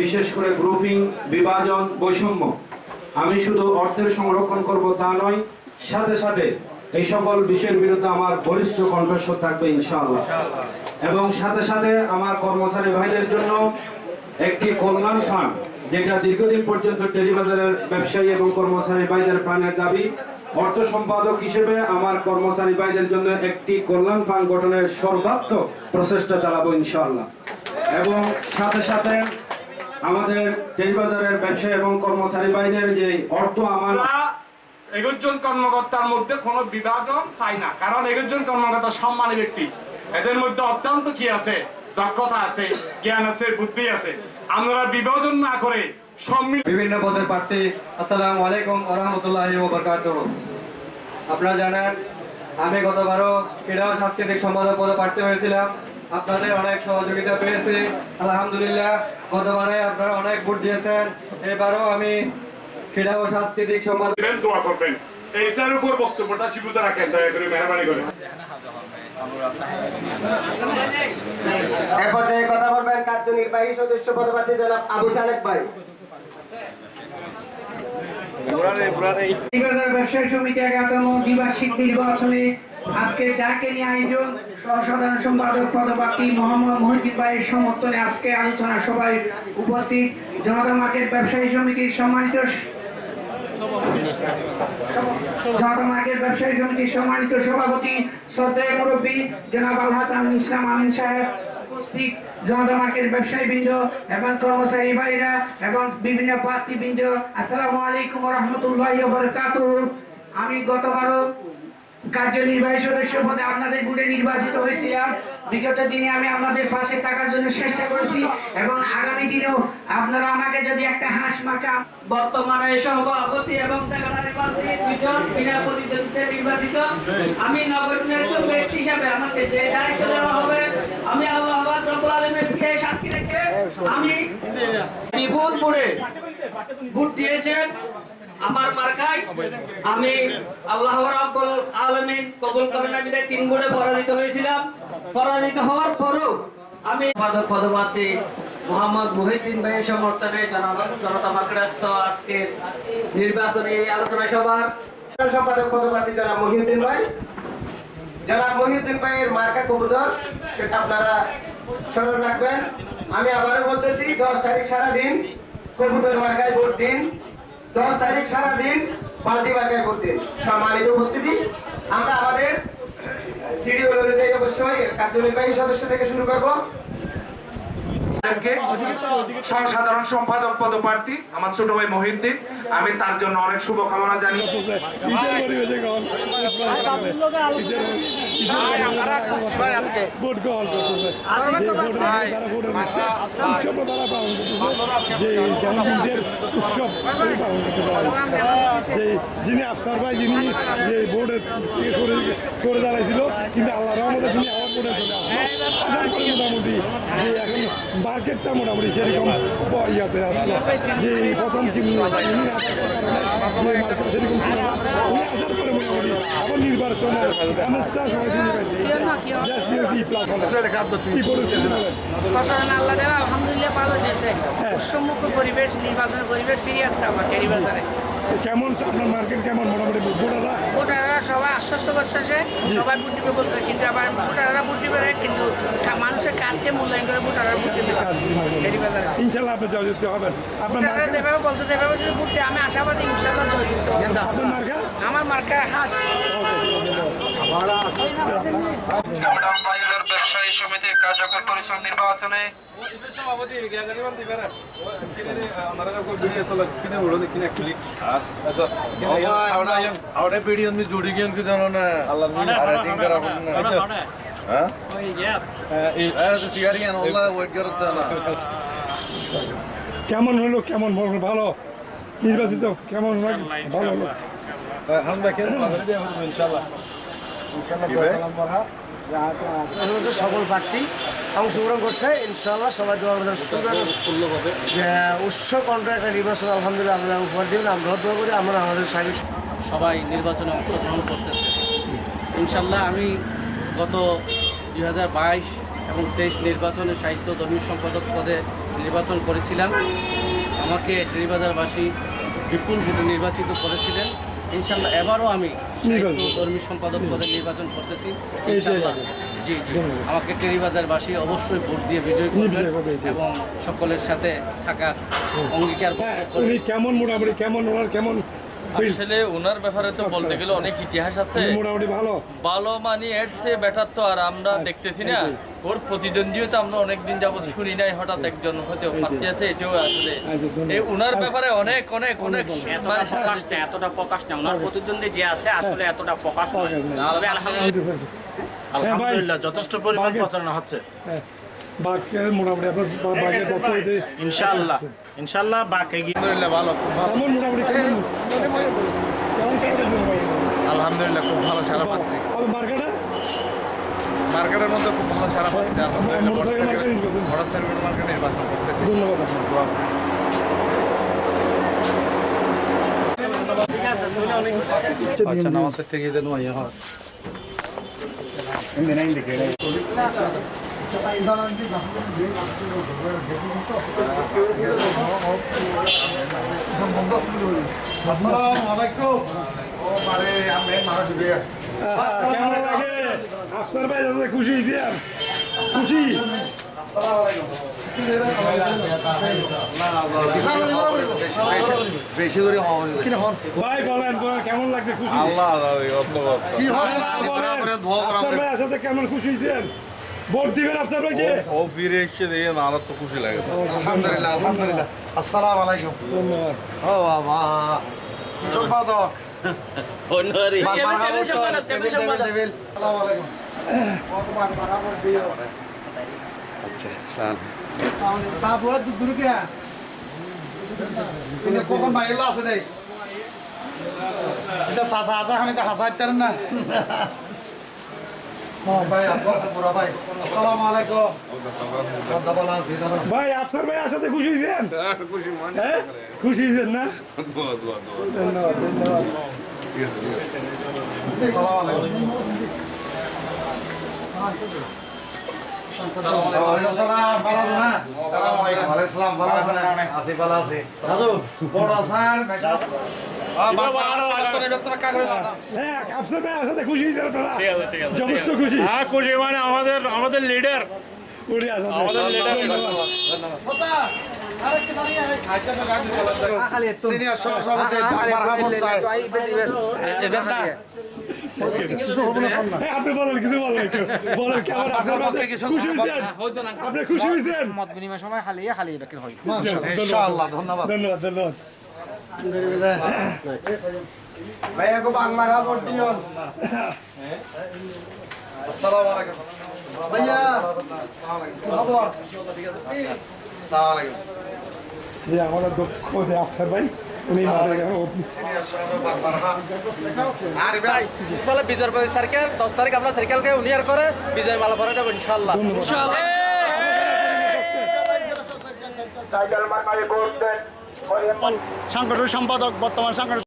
বিশেষ করে গ্রুপিং বিভাজন, বৈষম্য। আমি শুধু অর্থের সংরক্ষণ করব তা নয়, সাথে সাথে এই সকল বিষয়ের বিরুদ্ধে আমার বলিষ্ঠ কণ্ঠস্বর থাকবে ইনশাআল্লাহ। এবং সাথে সাথে আমার কর্মচারী ভাইদের জন্য একটি কল্যাণ ফান্ড যেটা দীর্ঘদিন পর্যন্ত টেলিবাজারের ব্যবসায়ী এবং কর্মচারী ভাইদের প্রাণের দাবি। অর্থ সম্পাদক হিসেবে আমার কর্মচারী ভাইদের জন্য একটি কল্যাণ ফান্ড গঠনের সর্বাত্মক প্রচেষ্টা চালাবো ইনশাআল্লাহ। এবং সাথে সাথে আমাদের টেলিবাজারের ব্যবসায়ী এবং কর্মচারী ভাইদের যে অর্থ আমার একজন কর্মকর্তার মধ্যে কোনো বিভাজন চাই না। কারণ একজন কর্মকর্তা সম্মানী ব্যক্তি। এদের মধ্যে অত্যন্ত কি আছে? দক্ষতা আছে জ্ঞান আছে বুদ্ধি আছে। আমরা বিভাজন না করে বিভিন্ন পদের প্রার্থী আসসালামু আলাইকুম রহমতুল্লাহ আপনারা জানেন আমি গতবারও ক্রীড়া সাংস্কৃতিক সম্পাদক পদে প্রার্থী হয়েছিলাম। আপনাদের অনেক সহযোগিতা পেয়েছি। আলহামদুলিল্লাহ গতবারে আপনারা অনেক ভোট দিয়েছেন। এবারও আমি ক্রীড়া ও সাংস্কৃতিক সম্পাদক দিবেন, দোয়া করবেন এইটার উপর বক্তব্যটা সীমিত রাখেন দয়া করে মেহরবানি করে। এ পর্যায়ে কথা বলবেন কার্যনির্বাহী সদস্য পদপ্রার্থী জনাব আবু সালেক ভাই। ব্যবসায়ী সমিতি এগারোতম দ্বিবার্ষিক নির্বাচনে আজকে যাকে নিয়ে আয়োজন, সহসাধারণ সম্পাদক, পদপ্রার্থী মোহাম্মদ মহিউদ্দিন ভাইয়ের সমর্থনে আজকে আলোচনা সভায় উপস্থিত জনতা মার্কেট ব্যবসায়ী সমিতির সম্মানিত বৃন্দ এবং ভাইরা এবং বিভিন্ন প্রার্থী আসসালামু আমি গতবারও কার্যনির্বাহী সদস্য পদে আপনাদের বুড়ে নির্বাচিত হয়েছিলাম। বিগত দিনে আমি আপনাদের পাশে থাকার জন্য চেষ্টা করেছি এবং আগামী দিনেও আপনারা আমাকে যদি একটা হাঁস মার্কা বর্তমানে সভাপতি এবং দুজন বিনা প্রতিদ্বন্দ্বিতায় নির্বাচিত। আমি একজন ব্যক্তি হিসাবে আমাকে যে দায়িত্ব দেওয়া হবে আমি আল্লাহ রব্বুল আলমের কে সাক্ষী রেখে আমি বিপুলপুরে ভোট দিয়েছেন। আমার মার্কায় আমি আল্লাহ রাব্বুল আলামিন কবুল করেন। আমি তিন গুণে পরাজিত হয়েছিলাম, পরাজিত হওয়ার পরও আমি পদ পদপ্রার্থী মোহাম্মদ মহিউদ্দিন ভাইয়ের সমর্থনে জনতা মার্কেটস্থ আজকের নির্বাচনী আলোচনা সভার সম্পাদক পদপ্রার্থী জনাব মহিউদ্দিন ভাই। জনাব মহিউদ্দিন ভাইয়ের মার্কা কবুতর, সেটা আপনারা স্মরণ রাখবেন। আমি আবারও বলতেছি, দশ তারিখ সারাদিন কবুতর মার্কায় ভোট দিন। দশ তারিখ সারাদিন পাল্টি বাটায় করতে। সম্মানিত উপস্থিতি, আমরা আমাদের সিডিউল অনুযায়ী অবশ্যই কার্যনির্বাহী সদস্য থেকে শুরু করব। আমাদেরকে সহসাধারণ সম্পাদক পদপ্রার্থী আমার ছোট ভাই মহিউদ্দিন, আমি তার জন্য অনেক শুভকামনা জানি। যিনি আফসার ভাই যিনি সরে দাঁড়াইছিল কিন্তু আল্লাহ রহমতে তিনি আবার বোর্ডে মোটামুটি মার্কেটটা মোটামুটি সেরকম ইয়াতে আসলো। যে প্রথম কি উনি আসার কারণে যে মার্কেট সেরকম ছিল না। উনি আসার পরে মোটামুটি আবার নির্বাচনের আমেজটা সবাই শুনে পাইছে আলহামদুলিল্লাহ ভালো দেশে উৎসবমুখ পরিবেশ নির্বাচন পরিবেশ ফিরে আসছে আমার টেরিবাজারে কেমন আপনার মার্কেট কেমন? মোটামুটি বোর্ডাররা ভোটাররা? সবাই আশ্বস্ত করছে সবাই ভোট দিবে বলতে কিন্তু আবার ভোটাররা ভোট দিবে কিন্তু কা- মানুষের কাজকে মূল্যায়ন করে ভোটাররা ভোট দিবে টেরিবাজারে ইনশাল্লাহ আপনি জয়যুক্ত হবেন আপনার ভোটাররা মার্কা যেভাবে বলছে সেভাবে যদি ভোট দেয় আমি আশাবাদী ইনশাল্লাহ জয়যুক্ত হবো। আপনার মার্কা আমার মার্কা হাস ব্যবসায়ী সমিতির কার্যকর পরিষদ নির্বাচনে അവിടെ പേടിയൊന്നും Oh, কেমন হলো কেমন ভালো? নির্বাচিত কেমন ভালো হলো। সকল প্রার্থী। অংশগ্রহণ করছে ইনশাল্লাহ সবাই দোয়া আমাদের উৎস কন্ট্রাক্টটা নির্বাচন আলহামদুলিল্লাহ আমরা উপহার দিবেন। আমরা দোয়া করি আমরা আমাদের সবাই নির্বাচনে অংশগ্রহণ করতেছে। ইনশাল্লাহ আমি গত দু হাজার বাইশ এবং তেইশ নির্বাচনে সাহিত্য ধর্মী সম্পাদক পদে নির্বাচন করেছিলাম আমাকে টেরিবাজারবাসী বিপুল ভোটে নির্বাচিত করেছিলেন। ইনশাল্লাহ এবারও আমি সাহিত্য কর্মী সম্পাদক পদে নির্বাচন করতেছি। ইনশাল্লাহ জি জি। আমাকে টেরিবাজারবাসী অবশ্যই ভোট দিয়ে বিজয় করবেন এবং সকলের সাথে থাকার অঙ্গীকার হ্যাঁ কেমন মোটামুটি কেমন ওনার কেমন? আসলে ওনার ব্যাপারে তো বলতে গেলে অনেক ইতিহাস আছে। মোটামুটি ভালো। ভালো মানে এর সে বেটার তো আর আমরা দেখতেছি না। ওর প্রতিদ্বন্দ্বীও তো আমরা অনেকদিন যাবত শুনি নাই হঠাৎ একজন হয়তো প্রার্থী আছে এটাও আসলে। আচ্ছা, এই উনার ব্যাপারে অনেক অনেক অনেক মানে প্রকাশ এতটা নেই। ওনার প্রতিদ্বন্দ্বী যে আছে আসলে এতটা প্রকাশ নয় আলহামদুলিল্লাহ। আলহামদুলিল্লাহ যথেষ্ট পরিমাণ প্রচারণা হচ্ছে। হ্যাঁ। বাঘের মোটামুটি আপনার বাঘের পক্ষ হইতে ইনশাআল্লাহ। ইনশাআল্লাহ বাকে আলহামদুলিল্লাহ ভালো খুব ভালো। মোটামুটি কেমন কেমন চাইছেন ভাই? আলহামদুলিল্লাহ খুব ভালো সারা পাচ্ছি। মার্কেটে? মার্কেটের মধ্যে খুব ভালো সারা পাচ্ছি আলহামদুলিল্লাহ। মোটরসাইকেল মার্কেট নির্বাচন। করতেছি। ধন্যবাদ। আচ্ছা থেকে দেন হয়। আফসার ভাই খুশি হয়েছেন খুশি বেশি করে ভাই বলেন বলেন, কেমন লাগছে খুশি কেমন খুশি হয়েছেন ভোট দিবেন আফসার ভাইকে ও ফিরে এসে দিয়ে আমার তো খুশি লাগে। আলহামদুলিল্লাহ আলহামদুলিল্লাহ। আসসালামু আলাইকুম। ধন্যবাদ। ও বাবা। সম্পাদক। অন্যরে। আচ্ছা সাল কখন ভাই এলো আছে দেই এটা সাসা আসা খানি তো না ভাই আসসালামু পুরা ভাই আসসালামু আলাইকুম দাবালা আছে দাবালা ভাই আফসার ভাই সাথে খুশি হয়েছেন? হ্যাঁ খুশি হয়েছেন না? ধন্যবাদ ধন্যবাদ আসসালামু আলাইকুম। হ্যাঁ মানে আমাদের আমাদের লিডার সিনিয়র সভাপতি হ্যাঁ, আপনি বলেন কিছু বলেন খুশি হয়েছেন? আপনি খুশি হয়েছেন? মত বিনিময় সময় খালি খালি বেকির হয়। ইনশাআল্লাহ ধন্যবাদ। ধন্যবাদ ধন্যবাদ। ভাইয়া গো বাংলার হাবর দিয়ন আসসালামু আলাইকুম। ভাইয়া আসসালামু আলাইকুম। যে আমাদের দক্ষ যে আফসার ভাই উনি ভাই বিজয় সার্কেল দশ তারিখ আমরা সার্কেলকে উনিয়ার করে বিজয় মালা ভরে দেবো ইনশাল্লাহ। সাংগঠনিক সম্পাদক বর্তমান সাংগঠনিক